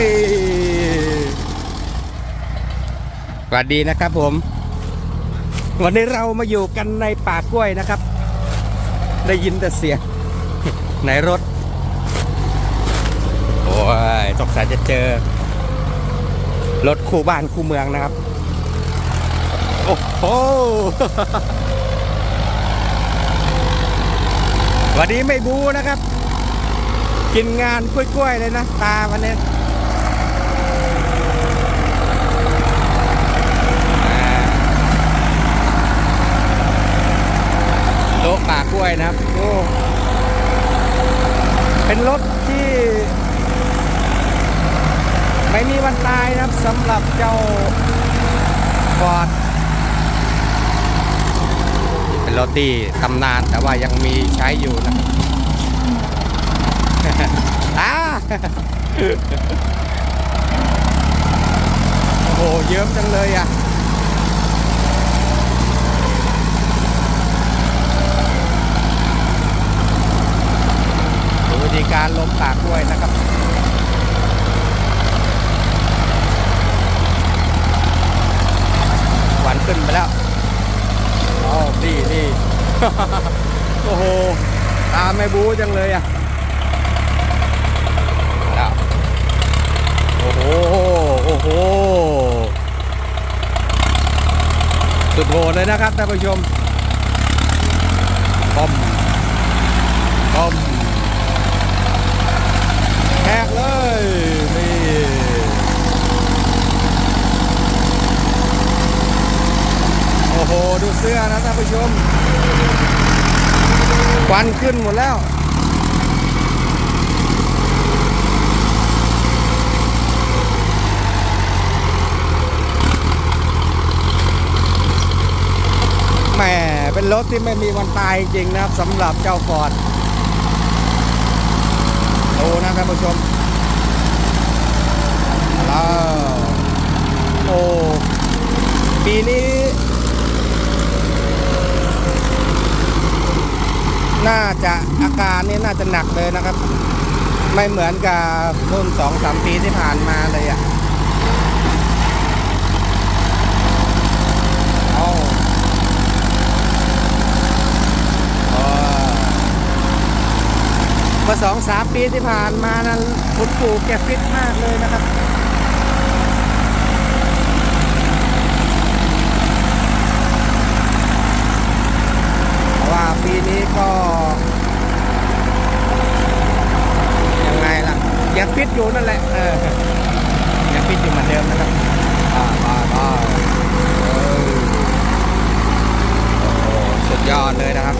ยสวัสดีนะครับผม วันนี้เรามาอยู่กันในป่ากล้วยนะครับ ได้ยินแต่เสียงในรถ โอ้ยสงสัยจะเจอ รถคู่บ้านคู่เมืองนะครับ โอ้โหวันนี้ไม่บูนะครับ กินงานกล้วยๆเลยนะ ตาวันนี้อ่าโล้วยนะครับโอ้เป็นรถที่ ไม่มีวันตายนะครับสำหรับเจ้าฟอร์ดเป็นรถที่ตำนานแต่ว่ายังมีใช้อยู่นะครับอ่าโอ้โหเยิ้มจังเลยอะ ดูวิธี การล้มปากด้วยนะครับหวานขึ้นไปแล้วอ๋อนี่นี่โอ้โห ตาไม่บูจังเลยอะแล้วโอ้โห โอ้โห สุดโหดเลยนะครับท่านผู้ชมบอมบอมแหกเลย นี่ โอ้โห ดูเสื้อนะท่านผู้ชมควันขึ้นหมดแล้ว แหมเป็นรถที่ไม่มีวันตายจริงนะครับสำหรับเจ้าฟอร์ดดูนะท่านผู้ชมแล้วโอ้ปีนี้ น่าจะอาการนี่น่าจะหนักเลยนะครับ ไม่เหมือนกับรุ่นสองสามปีที่ผ่านมาเลยอะเอาเออเมื่อสองสามปีที่ผ่านมานั้นคุณปู่แกฟิตมากเลยนะครับ เพราะว่า ปีนี้ก็ยังไงล่ะยังฟิตอยู่นั่นแหละเออยังฟิตอยู่เหมือนเดิมนะครับอ่าบ้าบ้าเออโอ้โหสุดยอดเลยนะครับ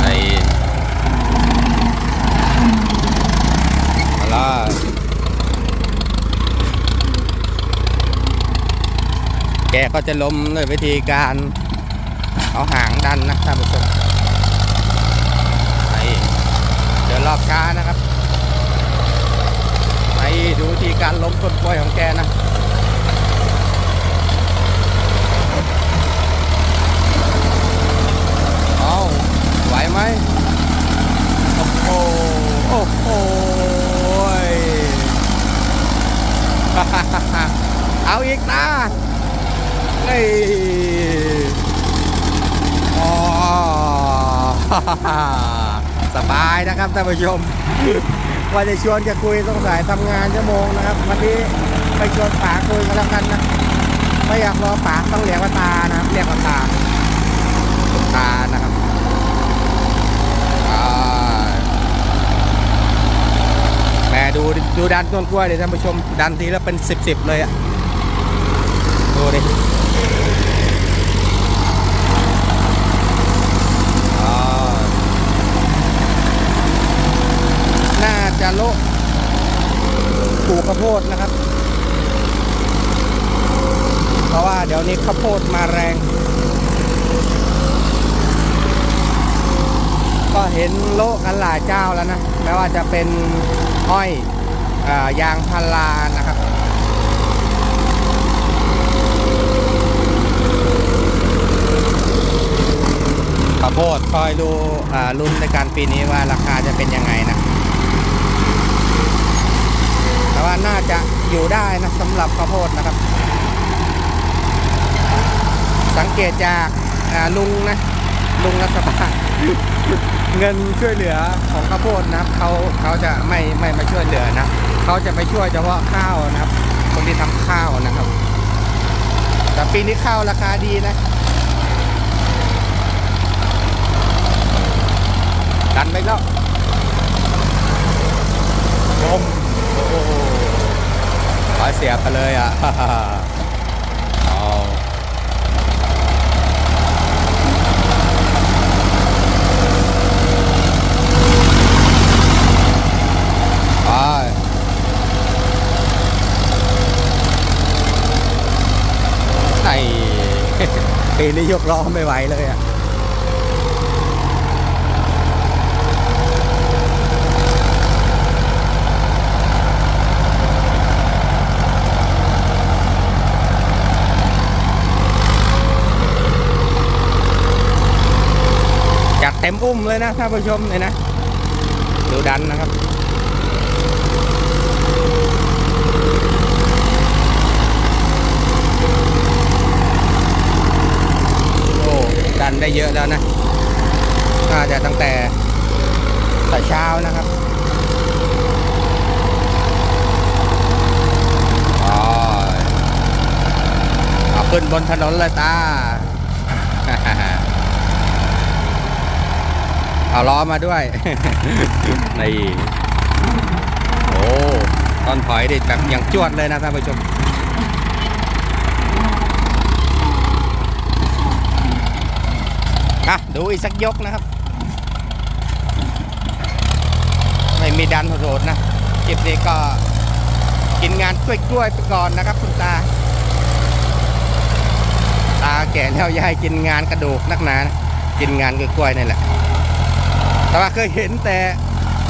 ไอ้อะไรแกก็จะล้มด้วยวิธีการเอาหางดันนะท่านผู้ชมไอ้เดินรอบช้านะครับไอ้ดูวิธีการล้มต้นกล้วยของแกนะเอาไหวไหมโอ้โหโอ้โหเอาอีกตา ยอ๋อสบายนะครับท่านผู้ชมว่าจะชวนจะคุยต้องสายทำงานชั่วโมงนะครับ วันนี้ไปชวนป๋าคุยกันแล้วกันนะไม่อยากรอป๋าต้องเรียกว่าตานะครับเรียกว่าตาตานะครับอ่าแหมดูดูดันต้นกล้วยเลยท่านผู้ชมดันทีแล้วเป็นสิบสิบเลยอะดูดิอ่าน่าจะโลปลูกข้าวโพดนะครับ เพราะว่าเดี๋ยวนี้ข้าวโพดมาแรง ก็เห็นโลกันหลายเจ้าแล้วนะไม่ว่าจะเป็นอ้อยอยางพารานะครับข้าวโพดคอยดูรุ่นในการปีนี้ว่าราคาจะเป็นยังไงนะ แต่ ว่าน่าจะอยู่ได้นะสำหรับข้าวโพดนะครับ สังเกตจากาลุงนะลุงรัฐบาลเงินช่วยเหลือของข้าวโพดนะครับเขาเขาจะไม่ไม่มาช่วยเหลือนะเขาจะไปช่วยเฉพาะข้าวนะครับ คนที่ทำข้าวนะครับ แต่ปีนี้ข้าวราคาดีนะดันไปแล้วลมโอ้ โหขอเสียบไปเลยอะเอาไปไอ้ปีนี้ยกล้อไม่ไหวเลยอะ เต็มอุ้มเลยนะท่านผู้ชมเลยนะดูดันนะครับโอ้ดันได้เยอะแล้วนะน่าจะตั้งแต่แต่เช้านะครับอ๋อขึ้นบนถนนเลยตา เอาล้อมาด้วย นี่โอ้ตอนถอยดิแบบอย่างจวดเลยนะท่านผู้ชมอะดูอีกสักยกนะครับ ไม่มีดันโหดนะคลิปนี้ก็กินงานกล้วยๆไปก่อนนะครับคุณตา ตาแก่แล้วยาให้กินงานกระดูกนักหนานะกินงานกล้วยๆนี่แหละ แต่ว่าเคยเห็นแต่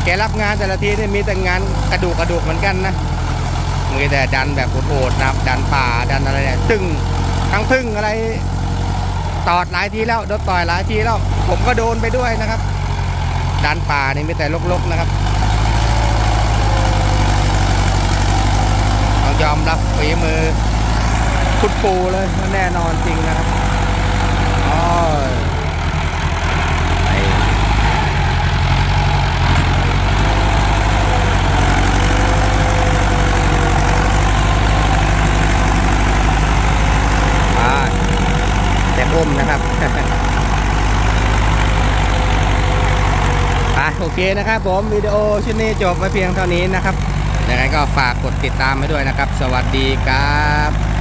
แกรับงานแต่ละทีนี่มีแต่งานกระดูกกระดูกเหมือนกันนะมีแต่ดันแบบโหดๆนะดันป่าดันอะไรเนี่ยตึงทั้งพึ่งอะไรตอดหลายทีแล้วโดนต่อยหลายทีแล้ว ผมก็โดนไปด้วยนะครับดันป่านี่มีแต่ลกๆนะครับต้องยอมรับฝีมือคุณปูเลยแน่นอนจริงนะครับอ๋อไอ้อ่า แต่อุ้มนะครับ อะ โอเคนะครับผมวิดีโอชุดนี้จบไปเพียงเท่านี้นะครับยังไงก็ฝากกดติดตามไว้ด้วยนะครับ สวัสดีครับ